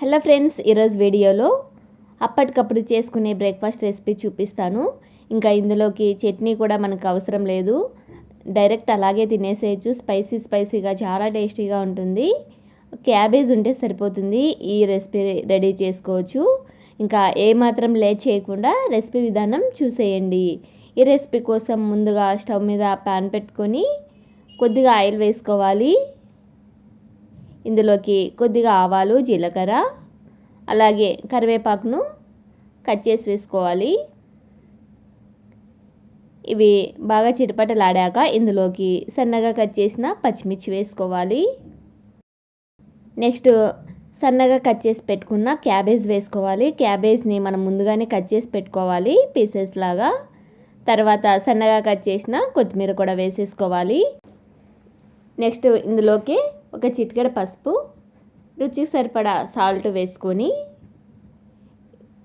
Hello friends ఈరోజు వీడియోలో అప్పటికప్పుడు చేసుకునే బ్రేక్ఫాస్ట్ రెసిపీ చూపిస్తాను. ఇంకా ఇందులోకి చట్నీ కూడా మనకు అవసరం లేదు. డైరెక్ట్ అలాగే తినేసేయచ్చు. స్పైసీ స్పైసీగా చాలా టేస్టీగా ఉంటుంది. క్యాబేజ్ ఉంటే సరిపోతుంది. ఈ రెసిపీ రెడీ చేసుకోవచ్చు. ఇంకా ఏమాత్రం లేట్ చేయకుండా రెసిపీ విధానం చూసేయండి. ఈ రెసిపీ కోసం ముందుగా స్టవ్ మీద ప్యాన్ పెట్టుకొని కొద్దిగా ఆయిల్ వేసుకోవాలి. ఇందులోకి కొద్దిగా ఆవాలు జీలకర్ర అలాగే కరివేపాకును కట్ చేసి వేసుకోవాలి. ఇవి బాగా చిటపటలాడాక ఇందులోకి సన్నగా కట్ చేసిన పచ్చిమిర్చి వేసుకోవాలి. నెక్స్ట్ సన్నగా కట్ చేసి పెట్టుకున్న క్యాబేజ్ వేసుకోవాలి. క్యాబేజ్ని మనం ముందుగానే కట్ చేసి పెట్టుకోవాలి పీసెస్ లాగా. తర్వాత సన్నగా కట్ చేసిన కొత్తిమీర కూడా వేసేసుకోవాలి. నెక్స్ట్ ఇందులోకి ఒక చిటికెడ పసుపు రుచికి సరిపడా సాల్ట్ వేసుకొని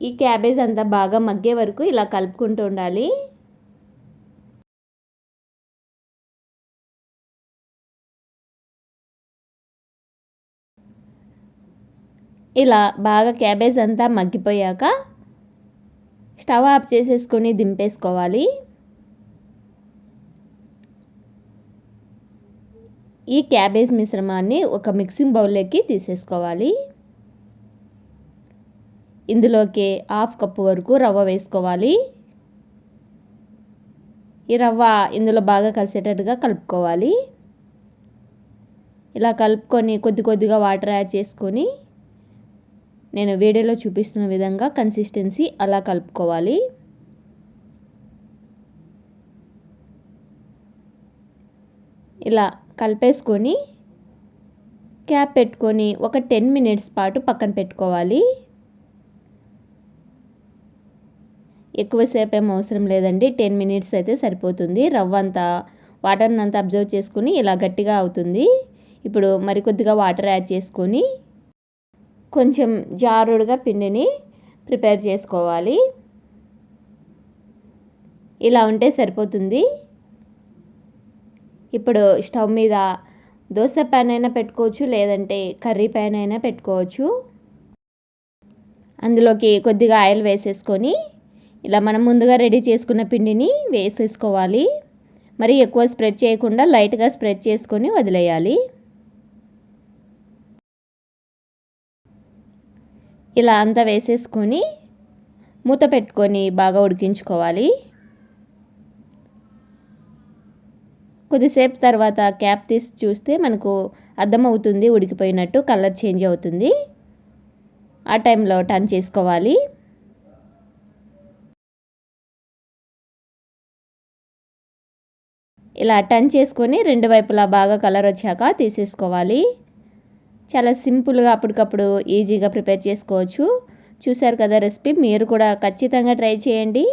ఈ క్యాబేజ్ అంతా బాగా మగ్గే వరకు ఇలా కలుపుకుంటూ ఉండాలి. ఇలా బాగా క్యాబేజ్ అంతా మగ్గిపోయాక స్టవ్ ఆఫ్ చేసేసుకొని దింపేసుకోవాలి. ఈ క్యాబేజ్ మిశ్రమాన్ని ఒక మిక్సింగ్ బౌల్లోకి తీసేసుకోవాలి. ఇందులోకి హాఫ్ కప్పు వరకు రవ్వ వేసుకోవాలి. ఈ రవ్వ ఇందులో బాగా కలిసేటట్టుగా కలుపుకోవాలి. ఇలా కలుపుకొని కొద్ది కొద్దిగా వాటర్ యాడ్ చేసుకొని నేను వీడియోలో చూపిస్తున్న విధంగా కన్సిస్టెన్సీ అలా కలుపుకోవాలి. ఇలా కలిపేసుకొని క్యాప్ పెట్టుకొని ఒక టెన్ మినిట్స్ పాటు పక్కన పెట్టుకోవాలి. ఎక్కువసేపు ఏం అవసరం లేదండి. టెన్ మినిట్స్ అయితే సరిపోతుంది. రవ్వ అంతా వాటర్ని అంతా అబ్జర్వ్ చేసుకుని ఇలా గట్టిగా అవుతుంది. ఇప్పుడు మరికొద్దిగా వాటర్ యాడ్ చేసుకొని కొంచెం జారుడుగా పిండిని ప్రిపేర్ చేసుకోవాలి. ఇలా ఉంటే సరిపోతుంది. ఇప్పుడు స్టవ్ మీద దోశ పైన అయినా పెట్టుకోవచ్చు లేదంటే కర్రీ పైన అయినా పెట్టుకోవచ్చు. అందులోకి కొద్దిగా ఆయిల్ వేసేసుకొని ఇలా మనం ముందుగా రెడీ చేసుకున్న పిండిని వేసేసుకోవాలి. మరి ఎక్కువ స్ప్రెడ్ చేయకుండా లైట్గా స్ప్రెడ్ చేసుకొని వదిలేయాలి. ఇలా అంతా వేసేసుకొని మూత పెట్టుకొని బాగా ఉడికించుకోవాలి. కొద్దిసేపు తర్వాత క్యాప్ తీసి చూస్తే మనకు అర్థమవుతుంది ఉడికిపోయినట్టు కలర్ చేంజ్ అవుతుంది. ఆ టైంలో టర్న్ చేసుకోవాలి. ఇలా టర్న్ చేసుకొని రెండు వైపులా బాగా కలర్ వచ్చాక తీసేసుకోవాలి. చాలా సింపుల్గా అప్పటికప్పుడు ఈజీగా ప్రిపేర్ చేసుకోవచ్చు. చూశారు కదా రెసిపీ మీరు కూడా ఖచ్చితంగా ట్రై చేయండి.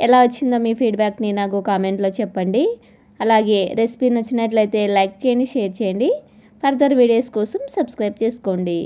ఎలా వచ్చిందో మీ ఫీడ్బ్యాక్ని నాకు కామెంట్లో చెప్పండి. అలాగే రెసిపీ నచ్చినట్లయితే లైక్ చేయండి షేర్ చేయండి. ఫర్దర్ వీడియోస్ కోసం సబ్స్క్రైబ్ చేసుకోండి.